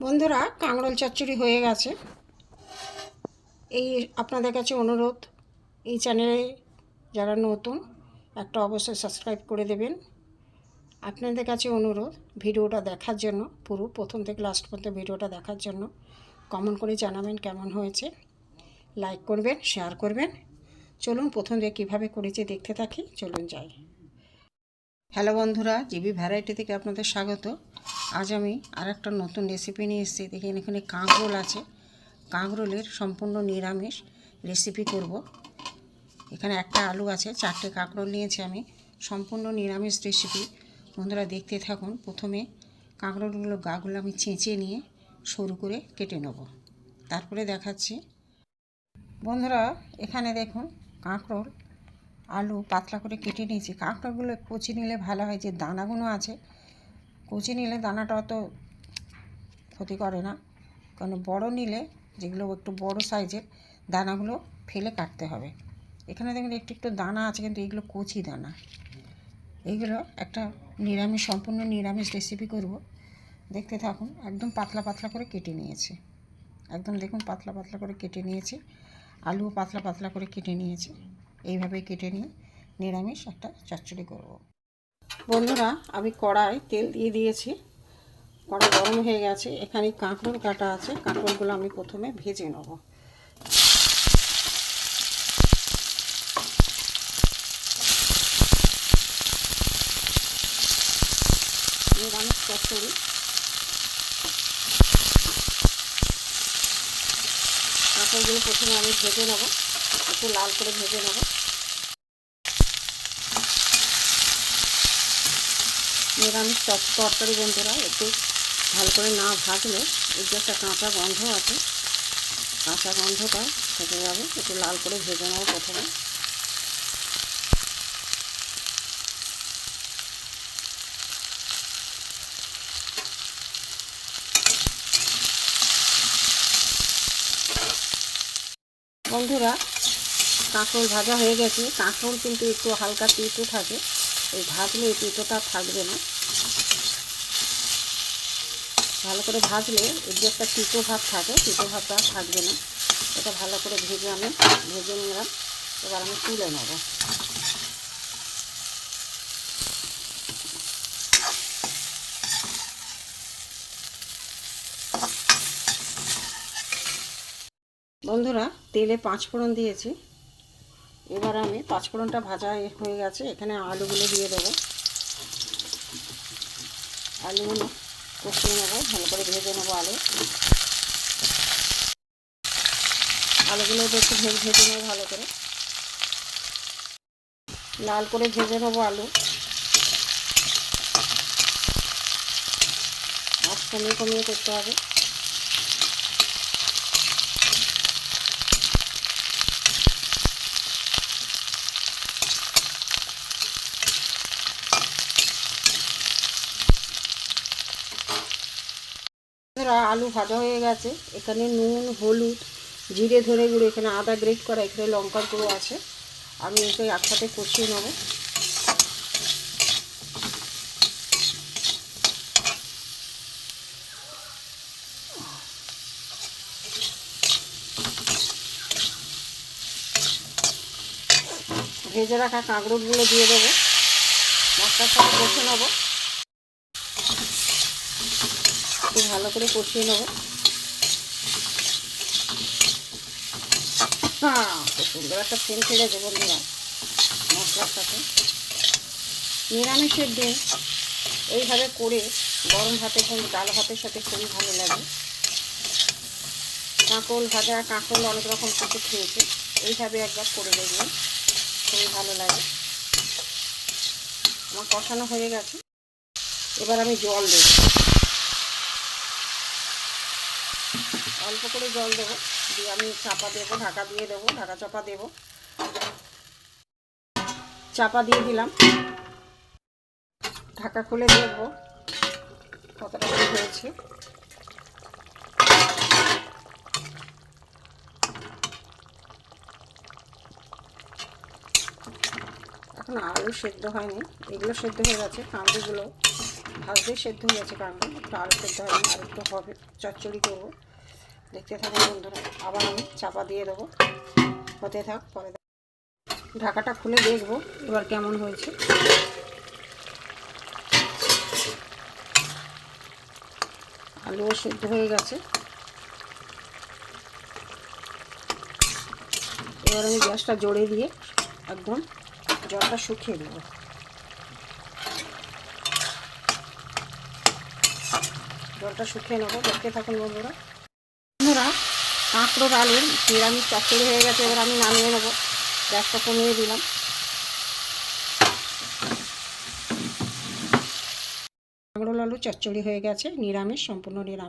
বন্ধুরা কাঁকরোল চচ্চড়ি হয়ে গেছে। এই আপনাদের কাছে অনুরোধ, এই চ্যানেলে যারা নতুন, একটা অবশ্যই সাবস্ক্রাইব করে দেবেন। আপনাদের কাছে অনুরোধ, ভিডিওটা দেখার জন্য, পুরো প্রথম থেকে লাস্ট পর্যন্ত ভিডিওটা দেখার জন্য কমেন্ট করে জানাবেন কেমন হয়েছে। লাইক করবেন শেয়ার করবেন। চলুন, প্রথম থেকে কীভাবে করেছি দেখতে থাকি, চলুন যাই। হ্যালো বন্ধুরা, জিবি ভ্যারাইটি থেকে আপনাদের স্বাগত। আজ আমি আর একটা নতুন রেসিপি নিয়ে এসেছি। দেখেন, এখানে কাঁকরোল আছে। কাঁকরোলের সম্পূর্ণ নিরামিষ রেসিপি করব। এখানে একটা আলু আছে, চারটে কাঁকরোল নিয়েছি আমি। সম্পূর্ণ নিরামিষ রেসিপি বন্ধুরা, দেখতে থাকুন। প্রথমে কাঁকরোলগুলো গাগুলো আমি চেঁচে নিয়ে সরু করে কেটে নেব। তারপরে দেখাচ্ছি। বন্ধুরা, এখানে দেখুন, কাঁকরোল, আলু পাতলা করে কেটে নিয়েছি। কাঁকড়াগুলো কচি নিলে ভালো হয়, যে দানাগুলো আছে কচি নিলে দানাটা অত ক্ষতি করে না। কারণ বড় নিলে, যেগুলো একটু বড় সাইজের, দানাগুলো ফেলে কাটতে হবে। এখানে দেখুন, একটু একটু দানা আছে, কিন্তু এগুলো কচি দানা। এইগুলো একটা নিরামিষ, সম্পূর্ণ নিরামিষ রেসিপি করব। দেখতে থাকুন, একদম পাতলা পাতলা করে কেটে নিয়েছি। একদম দেখুন, পাতলা পাতলা করে কেটে নিয়েছি। আলুও পাতলা পাতলা করে কেটে নিয়েছি। এইভাবে কেটে নিয়ে নিরামিষ একটা চচ্চড়ি করব। বন্ধুরা, আমি কড়ায় তেল দিয়ে দিয়েছি। কড়া গরম হয়ে গেছে। এখানে কাঁকরোল কাটা আছে। কাঁকরোলগুলো আমি প্রথমে ভেজে নেব। নিরামিষ কাঁকরোলগুলো প্রথমে আমি ভেজে নেব। একটু লাল করে ভেজে নেব। নিরামিষ তরকারি বন্ধুরা, একটু ভালো করে না ভাজলে এর যে একটা কাঁচা গন্ধ আছে, কাঁচা গন্ধটা থেকে যাবে, একটু লাল করে ভেজে নেব প্রথমে। বন্ধুরা, কাঁকরোল ভাজা হয়ে গেছে। কাঁকরোল কিন্তু একটু হালকা তেঁতো থাকে, এই ভাজলে এই তেঁতোটা থাকবে না। ভালো করে ভাজলে এর যে একটা তিতো ভাব থাকে তিতো ভাবটা থাকবে না। এটা ভালো করে ভেজে আমি ভেজে নিলাম। এবার আমি তুলে নেব। বন্ধুরা, তেলে পাঁচ ফোড়ন দিয়েছি। এবার আমি পাঁচ ফোড়নটা ভাজা হয়ে গেছে। এখানে আলুগুলো দিয়ে দেবো। আলুগুলো কষিয়ে নেব, ভালো করে ভেজে নেব আলু। আলুগুলো একটু ভেজে ভেজে নেব ভালো করে। লাল করে ভেজে নেব আলু। আর কমিয়ে কমিয়ে করতে হবে। আলু ভাজা হয়ে গেছে। এখানে নুন, হলুদ, জিরে ধরে গুঁড়ো, এখানে আদা গ্রেট করা, এখানে লঙ্কার গুঁড়ো আছে। আমি একে একসাথে কষিয়ে নেব। ভেজে রাখা কাঁকড়গুলো দিয়ে দেবো। মশলার সাথে কষে নেব। একটু ভালো করে কষিয়ে নেব। হ্যাঁ সুন্দর একটা সেন্ট ছেড়েছে বন্ধুরা, মশলার সাথে। নিরামিষের দিন এইভাবে করে গরম ভাতের সঙ্গে ডাল ভাতের সাথে খুবই ভালো লাগে। কাঁকল ভাজা কাঁকল অনেক রকম কিছু খেয়েছে, এইভাবে একবার করে দেখবেন, খুবই ভালো লাগে। আমার কষানো হয়ে গেছে। এবার আমি জল দেবো। অল্প করে জল দেবো, দিয়ে আমি চাপা দেবো, ঢাকা দিয়ে দেবো, ঢাকা চাপা দেবো। চাপা দিয়ে দিলাম। ঢাকা খুলে দেখব কতটা কি হয়েছে। এখন আলু সেদ্ধ হয়নি, এগুলো সেদ্ধ হয়ে গেছে কাঁদুগুলো ভাজতে সেদ্ধ হয়ে গেছে কারণ একটু আলু সেদ্ধ হয়নি আর একটু হবে চচ্চড়ি করব। দেখতে থাকুন বন্ধুরা, আবার আমি চাপা দিয়ে দেবো। হতে থাক, পরে ঢাকাটা খুলে দেখব এবার কেমন হয়েছে। আলুও সেদ্ধ হয়ে গেছে। এবার আমি গ্যাসটা জড়ে দিয়ে একদম জলটা শুকিয়ে দেব জলটা শুকিয়ে নেব। দেখতে থাকুন বন্ধুরা। বন্ধুরা, কাঁকড়োর আলুর নিরামিষ চচ্চড়ি হয়ে গেছে, এবার আমি নামিয়ে নেব। গ্যাসটা কমিয়ে দিলাম। কাঁকড়োর আলু চচ্চড়ি হয়ে গেছে, নিরামিষ, সম্পূর্ণ নিরামিষ।